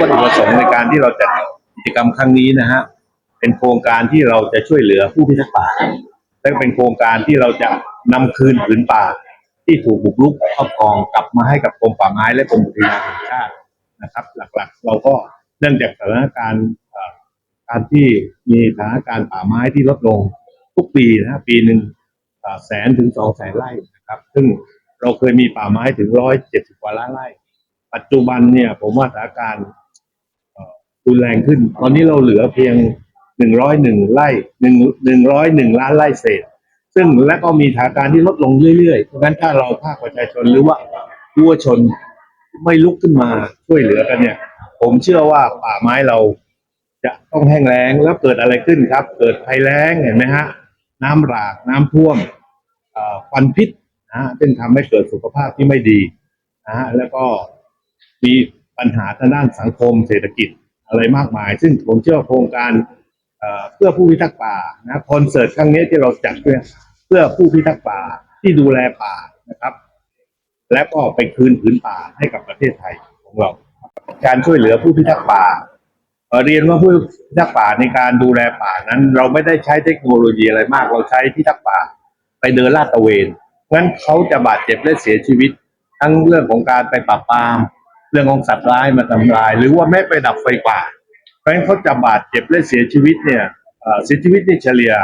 วัตถุประสงค์ในการที่เราจัดกิจกรรมครั้งนี้นะฮะเป็นโครงการที่เราจะช่วยเหลือผู้พิทักษ์ป่าและเป็นโครงการที่เราจะนำคืนผืนป่า ที่ถูกบุกรุกครอบครองกลับมาให้กับกรมป่าไม้และกรมอุทยานแห่งชาติ นะครับ หลักๆ เราก็เนื่องจากสถานการณ์การที่มีสถานการณ์ป่าไม้ที่ลดลงทุกปีนะปีหนึ่งแสนถึงสองแสนไร่นะครับ ซึ่งเราเคยมีป่าไม้ถึงร้อยเจ็ดสิบกว่าล้านไร่ ปัจจุบันเนี่ย ผมว่าสถานการณ์รุนแรงขึ้น ตอนนี้เราเหลือเพียงหนึ่งร้อยหนึ่งไร่หนึ่งหนึ่งร้อยหนึ่งล้านไร่เศษ ซึ่งและก็มีฐานการณ์ที่ลดลงเรื่อยๆ เพราะฉะนั้นถ้าเราภาคประชาชนหรือว่าผู้ชน ไม่ลุกขึ้นมาช่วยเหลือกันเนี่ย ผมเชื่อว่าป่าไม้เราจะต้องแห้งแล้งแล้วเกิดอะไรขึ้นครับ เกิดภัยแล้งเห็นไหมฮะ น้ำหลากน้ำท่วมควันพิษนะฮะซึ่งทำให้เกิดสุขภาพที่ไม่ดีนะฮะแล้วก็มีปัญหาทางด้านสังคมเศรษฐกิจอะไรมากมาย ซึ่งผมเชื่อว่าโครงการเอ่อเพื่อผู้พิทักษ์ป่านะคอนเสิร์ตครั้งนี้ที่เราจัดเพื่อเพื่อผู้พิทักษ์ป่าที่ดูแลป่านะครับ และก็ไปคืนผืนป่าให้กับประเทศไทยของเรา การช่วยเหลือผู้พิทักษ์ป่าเรียนว่าผู้พิทักษ์ป่าในการดูแลป่านั้น เราไม่ได้ใช้เทคโนโลยีอะไรมาก เราใช้พิทักษ์ป่า ไปเดินลาดตระเวนงั้นเขาจะบาดเจ็บและเสียชีวิต ทั้งเรื่องของการไปปราบปราม เรื่องของสัตว์ร้ายมาทำลาย หรือว่าแม้ไปดับไฟป่าเพราะฉะนั้นเขาจะบาดเจ็บและเสียชีวิตเนี่ยเสียชีวิตนี่เฉลี่ย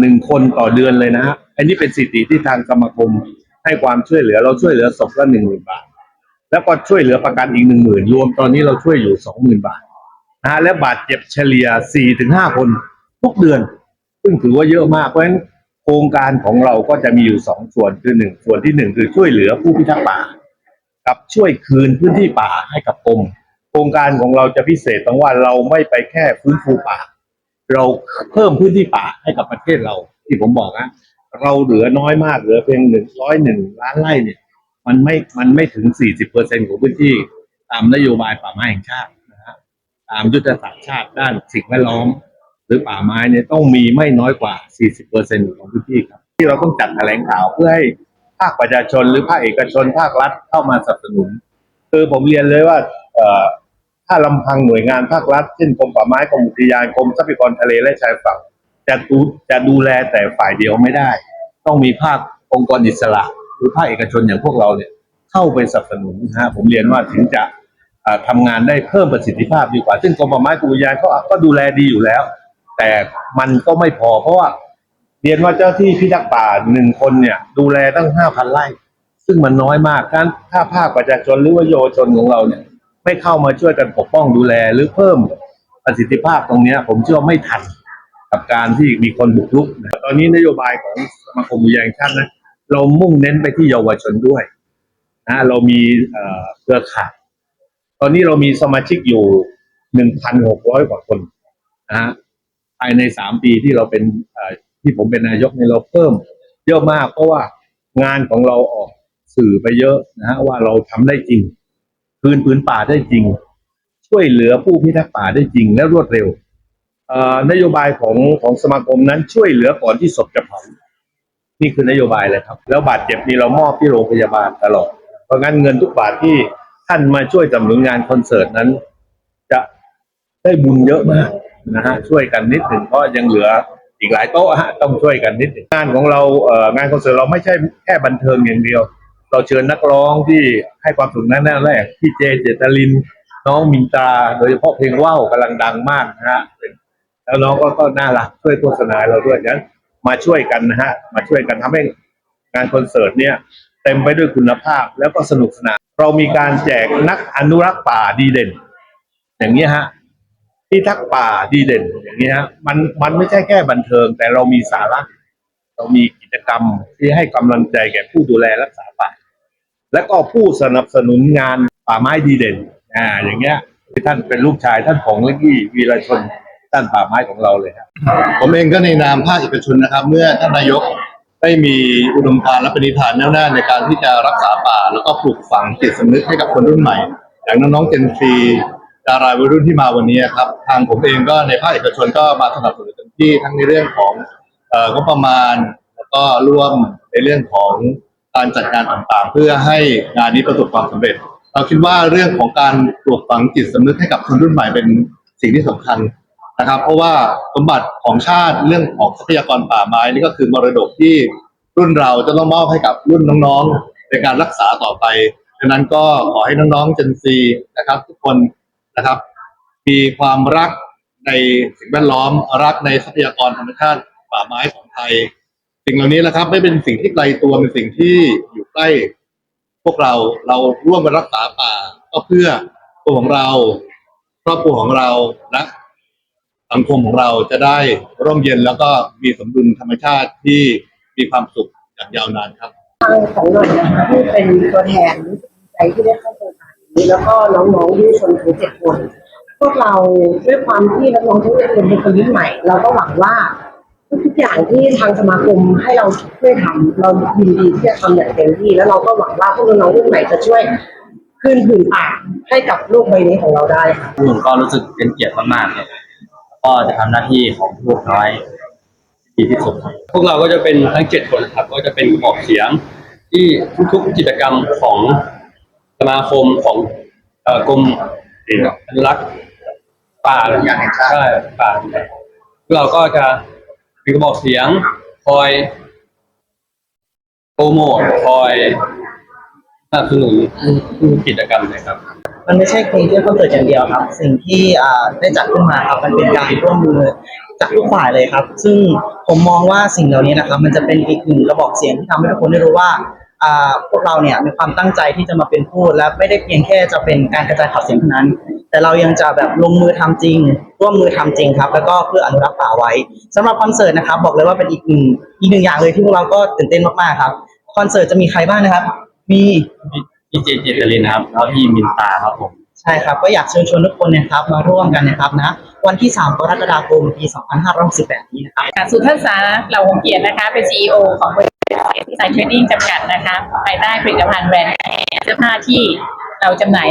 หนึ่งคนต่อเดือนเลยนะฮะอันนี้เป็นสถิติที่ทางสมาคม ให้ความช่วยเหลือเราช่วยเหลือศพละหนึ่งหมื่นบาท แล้วก็ช่วยเหลือประกันอีกหนึ่งหมื่นรวมตอนนี้เราช่วยอยู่สองหมื่นบาทนะฮะและบาดเจ็บเฉลี่ยสี่ถึงห้าคนทุกเดือน ซึ่งถือว่าเยอะมากเพราะฉะนั้นโครงการของเราก็จะมีอยู่สองส่วนคือหนึ่งส่วนที่หนึ่งคือช่วยเหลือผู้พิทักษ์ป่า กับช่วยคืนพื้นที่ป่าให้กับกรมโครงการของเราจะพิเศษตรงว่าเราไม่ไปแค่ฟื้นฟูป่า เราเพิ่มพื้นที่ป่าให้กับประเทศเราที่ผมบอกนะ เราเหลือน้อยมากเหลือเพียงหนึ่งร้อยหนึ่งล้านไร่เนี่ย มันไม่มันไม่ถึงสี่สิบเปอร์เซ็นของพื้นที่ตามนโยบายป่าไม้แห่งชาตินะฮะตามยุทธศาสตร์ชาติด้านสิ่งแวดล้อม หรือป่าไม้เนี่ยต้องมีไม่น้อยกว่า40เปอร์เซ็นของพื้นที่ครับ ที่เราต้องจัดแถลงข่าวเพื่อให้ภาคประชาชนหรือภาคเอกชนภาครัฐเข้ามาสนับสนุน คือผมเรียนเลยว่าเอ่อถ้าลำพังหน่วยงานภาครัฐเช่นกรมป่าไม้กรมอุทยานกรมทรัพยากรทะเลและชายฝั่ง จะดูจะดูแลแต่ฝ่ายเดียวไม่ได้ ต้องมีภาคองค์กรอิสระ หรือภาคเอกชนอย่างพวกเราเนี่ย เข้าไปสนับสนุนนะฮะผมเรียนว่าถึงจะเอ่อทำงานได้เพิ่มประสิทธิภาพดีกว่า ซึ่งกรมป่าไม้กรมอุทยานเขาก็ดูแลดีอยู่แล้ว แต่มันก็ไม่พอ เพราะว่าเรียนว่าเจ้าที่พิทักษ์ป่าหนึ่งคนเนี่ย ดูแลตั้งห้าพันไร่ ซึ่งมันน้อยมากการถ้าภาคประชาชนหรือว่าเยชนของเราเนี่ย ไม่เข้ามาช่วยกันปกป้องดูแลหรือเพิ่มประสิทธิภาพตรงนี้ผมเชื่อไม่ทัน กับการที่มีคนบุกรุก ตอนนี้นโยบายของสมาคมอุทยานแห่งชาตินะเรามุ่งเน้นไปที่เยาวชนด้วยนะเรามีเครือข่ายตอนนี้เรามีสมาชิกอยู่หนึ่งพันหกร้อยกว่าคนนะฮะภายในสามปีที่เราเป็นที่ผมเป็นนายกเนี่ยเราเพิ่มเยอะมากเพราะว่างานของเราออกสื่อไปเยอะนะฮะว่าเราทำได้จริง คืนพื้นป่าได้จริง ช่วยเหลือผู้พิทักษ์ป่าได้จริงและรวดเร็ว นโยบายของของสมาคมนั้นช่วยเหลือก่อนที่ศพจะเผานี่คือนโยบายเลยครับ แล้วบาดเจ็บนี่เรามอบที่โรงพยาบาลตลอด เพราะงั้นเงินทุกบาทที่ท่านมาช่วยสนับสนุนงานคอนเสิร์ตนั้น จะได้บุญเยอะมากนะฮะช่วยกันนิดหนึ่งเพราะยังเหลืออีกหลายโต๊ะฮะต้องช่วยกันนิดหนึ่งงานของเราเอ่องานคอนเสิร์ตเราไม่ใช่แค่บันเทิงอย่างเดียว เราเชิญนักร้องที่ให้ความสุขนใจแน่แรกพี่เจเจตลิน น้องมินตา โดยเฉพาะเพลงว่าวกำลังดังมากนะฮะเป็น แล้วน้องก็ก็น่ารักช่วยโฆษณาเราด้วยงั้นมาช่วยกันนะฮะ มาช่วยกันทำให้งานคอนเสิร์ตเนี่ยเต็มไปด้วยคุณภาพแล้วก็สนุกสนานเรามีการแจกนักอนุรักษ์ป่าดีเด่น อย่างนี้ฮะพิทักษ์ป่าดีเด่น อย่างนี้ฮะมันมันไม่ใช่แค่บันเทิง แต่เรามีสาระเรามีกิจกรรมที่ให้กำลังใจแก่ผู้ดูแลรักษาป่า และก็ผู้สนับสนุนงานป่าไม้ดีเด่นอ่าอย่างเงี้ยท่านเป็นลูกชายท่านของเล็กกี้วีรชน ท่านป่าไม้ของเราเลยครับผมเองก็ในนามภาคเอกชนนะครับ เมื่อท่านนายกได้มีอุดมการณ์และปณิธานแน่วแน่ในการที่จะรักษาป่า แล้วก็ปลูกฝังจิตสำนึกให้กับคนรุ่นใหม่อย่างน้องๆเจนซีดาราวัยรุ่นที่มาวันนี้ครับ ทางผมเองก็ในภาคเอกชนก็มาสนับสนุนเต็มที่ทั้งในเรื่องของงบประมาณ แล้วก็ร่วมในเรื่องของการจัดงานต่างๆ เพื่อให้งานนี้ประสบความสำเร็จ เราคิดว่าเรื่องของการปลูกฝังจิตสำนึกให้กับคนรุ่นใหม่เป็นสิ่งที่สำคัญ นะครับ เพราะว่าสมบัติของชาติเรื่องของทรัพยากรป่าไม้นี่ก็คือมรดกที่รุ่นเราจะต้องมอบให้กับรุ่นน้องๆ ในการรักษาต่อไปดังนั้นก็ขอให้น้องๆเจนซีนะครับ ทุกคนนะครับ มีความรักในสิ่งแวดล้อมรักในทรัพยากรธรรมชาติป่าไม้ของไทย สิ่งเหล่านี้นะครับ ไม่เป็นสิ่งที่ไกลตัวเป็นสิ่งที่อยู่ใกล้พวกเราเราร่วมกันรักษาป่าก็เพื่อตัวของเราครอบครัวของเราและ สังคมของเราจะได้ร่มเย็นแล้วก็มีสมดุลธรรมชาติที่มีความสุขอย่างยาวนานครับทางของหน่อยนะคะที่เป็นตัวแทนรู้สึกดีใจที่ได้เข้าโครงการนี้แล้วก็น้องๆที่ชนถึงเจ็ดคนพวกเราด้วยความที่น้องๆทั้งเจ็ดคนเป็นคนรุ่นใหม่ เราก็หวังว่าทุกๆอย่างที่ทางสมาคมให้เราช่วยทำเรายินดีที่จะทำอย่างเต็มที่ แล้วเราก็หวังว่าพวกน้องๆรุ่นใหม่จะช่วยคืนผืนป่าให้กับโลกใบนี้ของเราได้ค่ะผมก็รู้สึกเป็นเกียรติมากๆครับ ก็จะทำหน้าที่ของผู้น้อยดีที่สุดครับ พวกเราก็จะเป็นทั้งเจ็ดคนนะครับ ก็จะเป็นกระบอกเสียง ที่ทุกๆกิจกรรมของสมาคมของเอ่อกรมอนุรักษ์ป่าใช่ป่าพวกเราก็จะเป็นกระบอกเสียง คอยโปรโมทคอยสนับสนุนทุกกิจกรรมเลยครับ มันไม่ใช่เพียงแค่คอนเสิร์ตอย่างเดียวครับ สิ่งที่ได้จัดขึ้นมาครับมันเป็นการร่วมมือจากทุกฝ่ายเลยครับ ซึ่งผมมองว่าสิ่งเหล่านี้นะครับ มันจะเป็นอีกหนึ่งกระบอกเสียงที่ทำให้ทุกคนได้รู้ว่าพวกเราเนี่ยมีความตั้งใจที่จะมาเป็นพูดและไม่ได้เพียงแค่จะเป็นการกระจายข่าวเสียงเท่านั้น แต่เรายังจะแบบลงมือทำจริง ร่วมมือทำจริงครับ แล้วก็เพื่ออนุรักษ์ป่าไว้สำหรับคอนเสิร์ตนะครับ บอกเลยว่าเป็นอีกหนึ่งอีกหนึ่งอย่างเลยที่พวกเราก็ตื่นเต้นมากๆครับคอนเสิร์ตจะมีใครบ้างนะครับ มี พี่เจเจตลินนะครับแล้วพี่มินตาครับผม ใช่ครับก็อยากเชิญชวนทุกคนนะครับมาร่วมกันนะครับนะวันที่ 3 กรกฎาคมปี 2568 นี้นะครับค่ะสุทัศนาเราวงเกียรตินะคะ เป็น CEO ของบริษัทที่สายเทรดดิ้งจำกัดนะคะภายใต้ผลิตภัณฑ์แบรนด์เสื้อผ้าที่เราจำหน่าย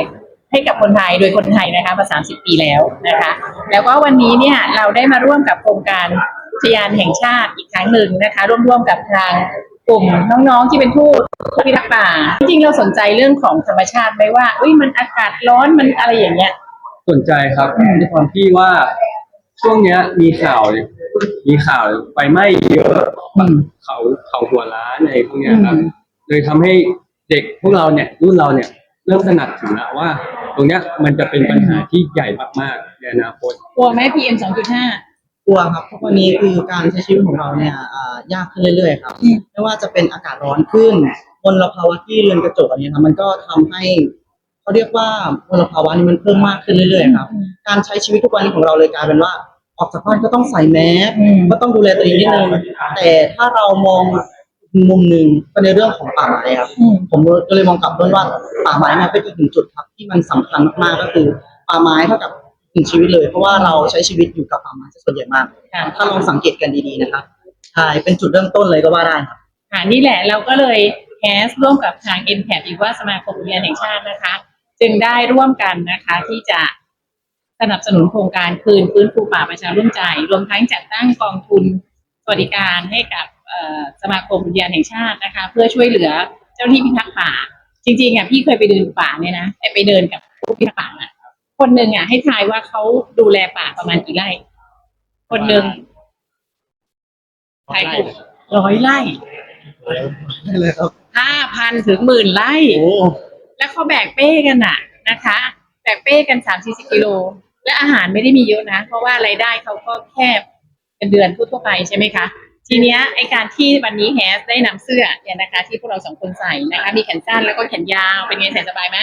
ให้กับคนไทยโดยคนไทยนะคะมา 30 ปีแล้วนะคะ แล้วก็วันนี้เนี่ยเราได้มาร่วมกับโครงการทยานแห่งชาติอีกครั้งหนึ่งนะคะ ร่วมๆกับทาง กลุ่มน้องๆที่เป็นผู้พิทักษ์ป่าจริงๆเราสนใจเรื่องของธรรมชาติไหมว่าเอ้ยมันอากาศร้อนมันอะไรอย่างเงี้ย สนใจครับในความที่ว่าช่วงเนี้ยมีข่าว มีข่าวไฟไหม้เยอะอืมเขาเขาหัวล้านอะไรพวกเนี้ยครับ อืม เลยทำให้เด็กพวกเราเนี่ยรุ่นเราเนี่ยเริ่มตระหนักถึงแล้วว่า ตรงเนี้ยมันจะเป็นปัญหาที่ใหญ่มากๆในอนาคต กลัวไหม PM 2.5 กลัวครับเพราะวันนี้คือการใช้ชีวิตของเราเนี่ยอ่ายากขึ้นเรื่อยๆครับอืมไม่ว่าจะเป็นอากาศร้อนขึ้นมลภาวะที่เรือนกระจกอันนี้ครับมันก็ทำให้เขาเรียกว่ามลภาวะนี้มันเพิ่มมากขึ้นเรื่อยๆครับ การใช้ชีวิตทุกวันนี้ของเราเลยกลายเป็นว่า ออกจากบ้านก็ต้องใส่แมสอืม ก็ต้องดูแลตัวเองนิดนึงแต่ถ้าเรามองอีกมุมหนึ่งก็ในเรื่องของป่าไม้ครับ อืม ผมก็เลยมองกลับต้นว่าป่าไม้เนี่ยเป็นอีกหนึ่งจุดครับที่มันสำคัญมากๆก็คือ ป่าไม้เท่ากับ หนึ่งชีวิตเลย เพราะว่าเราใช้ชีวิตอยู่กับป่าไม้ซะส่วนใหญ่มาก ค่ะ ถ้าลองสังเกตกันดีๆนะครับใช่เป็นจุดเริ่มต้นเลยก็ว่าได้ครับ ค่ะนี่แหละเราก็เลยแฮสร่วมกับทาง m p a t อีกว่าสมาคมอุทยานแห่งชาตินะคะ จึงได้ร่วมกันนะคะที่จะสนับสนุนโครงการคืนฟื้นฟูป่าประชาร่วมใจ รวมทั้งจัดตั้งกองทุนสวัสดิการให้กับเอ่อสมาคมอุทยานแห่งชาตินะคะ เพื่อช่วยเหลือเจ้าหน้าที่พิทักษ์ป่า จริงๆอะพี่เคยไปเดินป่าเนี่ยนะแต่ไปเดินกับผู้พิทักษ์ป่าอะ คนหนึ่งอะ ให้ทายว่าเขาดูแลป่าประมาณกี่ไร่ คนหนึ่งทายถูกร้อยไร่เลยครับห้าพันถึงหมื่นไร่ โอ้แล้วเขาแบกเป้กันน่ะนะคะ แบกเป้กันสามสี่สิบกิโล และอาหารไม่ได้มีเยอะนะ เพราะว่ารายได้เขาก็แค่เป็นเดือนทั่วๆไปใช่ไหมคะทีเนี้ยไอการที่วันนี้แฮสได้นำเสื้อเนี่ยนะคะ ที่พวกเราสองคนใส่นะคะ มีแขนสั้นแล้วก็แขนยาวเป็นไงใส่สบายไหม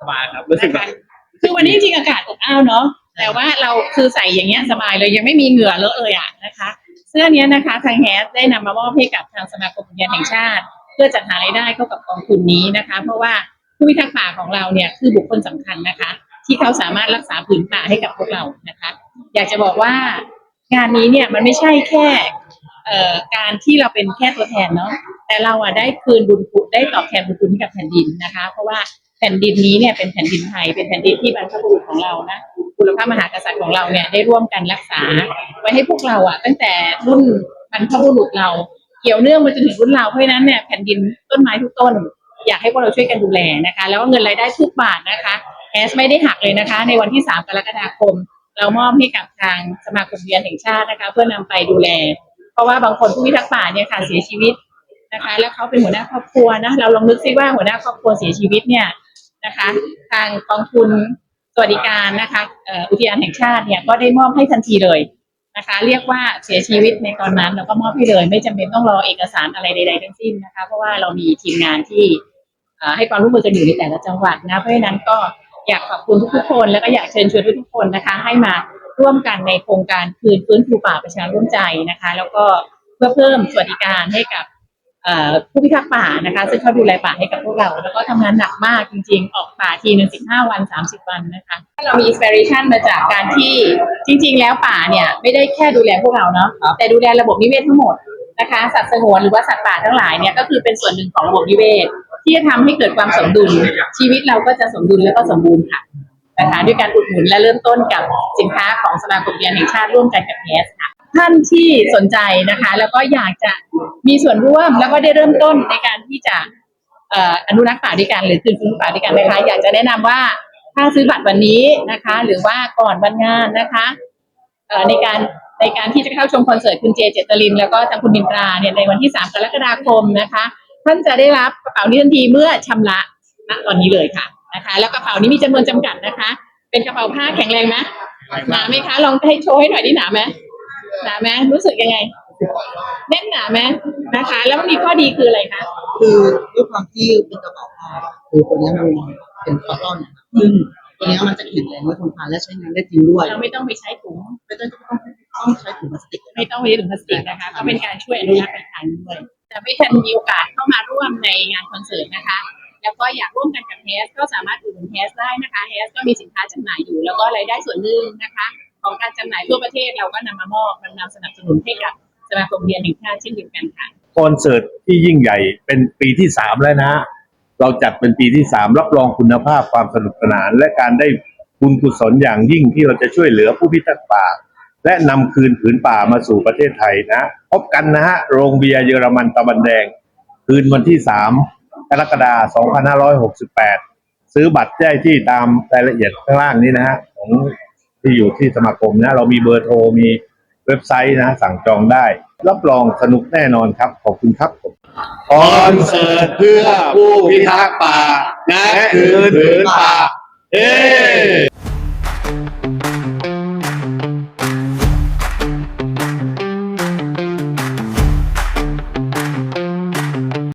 สบายครับรู้สึกนะคะ คือวันนี้จริงๆอากาศอบอ้าวเนาะแต่ว่าเราคือใส่อย่างเงี้ยสบายเลยยังไม่มีเหงื่อเลอะเลยอะนะคะ เสื้อเนี้ยนะคะ ทางแฮสได้นำมามอบให้กับทางสมาคมอุทยานแห่งชาติ เพื่อจัดหารายได้เข้ากับกองทุนนี้นะคะ เพราะว่าผู้พิทักษ์ป่าของเราเนี่ยคือบุคคลสำคัญนะคะ ที่เขาสามารถรักษาผืนป่าให้กับพวกเรานะคะ อยากจะบอกว่างานนี้เนี่ยมันไม่ใช่แค่เอ่อการที่เราเป็นแค่ตัวแทนเนาะแต่เราอะได้คืนบุญคุณได้ตอบแทนบุญคุณให้กับแผ่นดินนะคะ เพราะว่า แผ่นดินนี้เนี่ยเป็นแผ่นดินไทยเป็นแผ่นดินที่บรรพบุรุษของเรานะบุรพมหากษัตริย์ของเราเนี่ยได้ร่วมกันรักษา ไว้ให้พวกเราอะ ตั้งแต่รุ่นบรรพบุรุษเรา เกี่ยวเนื่องมาจนถึงรุ่นเราเพราะฉะนั้นเนี่ยแผ่นดินต้นไม้ทุกต้น อยากให้พวกเราช่วยกันดูแลนะคะ แล้วก็เงินรายได้ทุกบาทนะคะแอสไม่ได้หักเลยนะคะ ในวันที่ 3 กรกฎาคม เรามอบให้กับทางสมาคมเรียนแห่งชาตินะคะ เพื่อนำไปดูแล เพราะว่าบางคนผู้พิทักษ์ป่าเนี่ยค่ะเสียชีวิตนะคะ แล้วเขาเป็นหัวหน้าครอบครัวนะเราลองนึกซิว่าหัวหน้าครอบครัวเสียชีวิตเนี่ย นะคะ ทางกองทุนสวัสดิการนะคะอุทยานแห่งชาติเนี่ยก็ได้มอบให้ทันทีเลยนะคะ เรียกว่าเสียชีวิตในตอนนั้นเราก็มอบให้เลย ไม่จำเป็นต้องรอเอกสารอะไรใดๆทั้งสิ้นนะคะ เพราะว่าเรามีทีมงานที่ให้ความร่วมมือกันอยู่ในแต่ละจังหวัดนะเพราะฉะนั้นก็อยากขอบคุณทุกๆคน แล้วก็อยากเชิญชวนทุกๆคนนะคะ ให้มาร่วมกันในโครงการคืนฟื้นฟูป่าประชาร่วมใจนะคะ แล้วก็เพื่อเพิ่มสวัสดิการให้กับ ผู้พิทักษ์ป่านะคะ ซึ่งเขาดูแลป่าให้กับพวกเรา แล้วก็ทำงานหนักมากจริงๆ ออกป่าทีหนึ่งสิบห้าวันสามสิบวันนะคะเรามีอินสปิเรชันมาจากการที่จริง ๆ แล้วป่าเนี่ยไม่ได้แค่ดูแลพวกเราเนาะแต่ดูแลระบบนิเวศทั้งหมดนะคะสัตว์สงวนหรือว่าสัตว์ป่าทั้งหลายเนี่ยก็คือเป็นส่วนหนึ่งของระบบนิเวศ ที่จะทำให้เกิดความสมดุล ชีวิตเราก็จะสมดุลแล้วก็สมบูรณ์ค่ะนะคะด้วยการอุดหนุนและเริ่มต้นกับสินค้าของสมาคมเรียนแห่งชาติร่วมกันกับเอสค่ะ ท่านที่สนใจนะคะ แล้วก็อยากจะมีส่วนร่วมแล้วก็ได้เริ่มต้นในการที่จะเอ่ออนุรักษ์ป่าด้วยกันหรือคืนฟื้นป่าด้วยกันนะคะ อยากจะแนะนำว่าถ้าซื้อบัตรวันนี้นะคะ หรือว่าก่อนวันงานนะคะเอ่อในการในการที่จะเข้าชมคอนเสิร์ตคุณเจเจตลิน แล้วก็ทางคุณดินตราเนี่ยในวันที่ 3 กรกฎาคมนะคะ ท่านจะได้รับกระเป๋านี้ทันทีเมื่อชำระณตอนนี้เลยค่ะนะคะ แล้วกระเป๋านี้มีจำนวนจำกัดนะคะ เป็นกระเป๋าผ้าแข็งแรงไหมหนาไหมคะลองให้โชว์ให้หน่อยดิหนาไหม หนาไหมรู้สึกยังไงแน่นหนาไหมนะคะ แล้วมันมีข้อดีคืออะไรคะคือด้วยความที่เป็นกระเป๋าผ้าคือตัวเนี้ยมันเป็นคอตตอนนะครับซึ่งตัวเนี้ยมันจะแข็งแรงและทนทานและใช้งานได้จริงด้วยเราไม่ต้องไปใช้ถุงไม่ต้องต้องต้องใช้ถุงพลาสติกไม่ต้องไปถึงพลาสติกนะคะก็เป็นการช่วยอนุรักษ์อีกทางหนึ่งด้วยแต่ไม่ทันมีโอกาสเข้ามาร่วมในงานคอนเสิร์ตนะคะ แล้วก็อยากร่วมกันกับเฮสก็สามารถอุดหนุนเฮสได้นะคะเฮสก็มีสินค้าจำหน่ายอยู่ แล้วก็รายได้ส่วนหนึ่งนะคะ ของการจำหน่ายทั่วประเทศเราก็นำมามอบนำนำสนับสนุนให้กับสมาคมเรียนแห่งชาติเช่นเดียวกันค่ะคอนเสิร์ตที่ยิ่งใหญ่เป็นปีที่สามแล้วนะฮะเราจัดเป็นปีที่สามรับรองคุณภาพความสนุกสนาน และการได้บุญกุศลอย่างยิ่งที่เราจะช่วยเหลือผู้พิทักษ์ป่า และนำคืนผืนป่ามาสู่ประเทศไทยนะพบกันนะฮะโรงเบียร์เยอรมันตะวันแดง คืนวันที่สามกรกฎาคม 2568 ซื้อบัตรได้ที่ตามรายละเอียดข้างล่างนี้นะฮะของ ที่อยู่ที่สมาคมนะ เรามีเบอร์โทรมีเว็บไซต์นะ สั่งจองได้ รับรองสนุกแน่นอนครับ ขอบคุณครับผมคอนเสิร์ตเพื่อผู้พิทักษ์ป่าและคืนผืนป่าเอ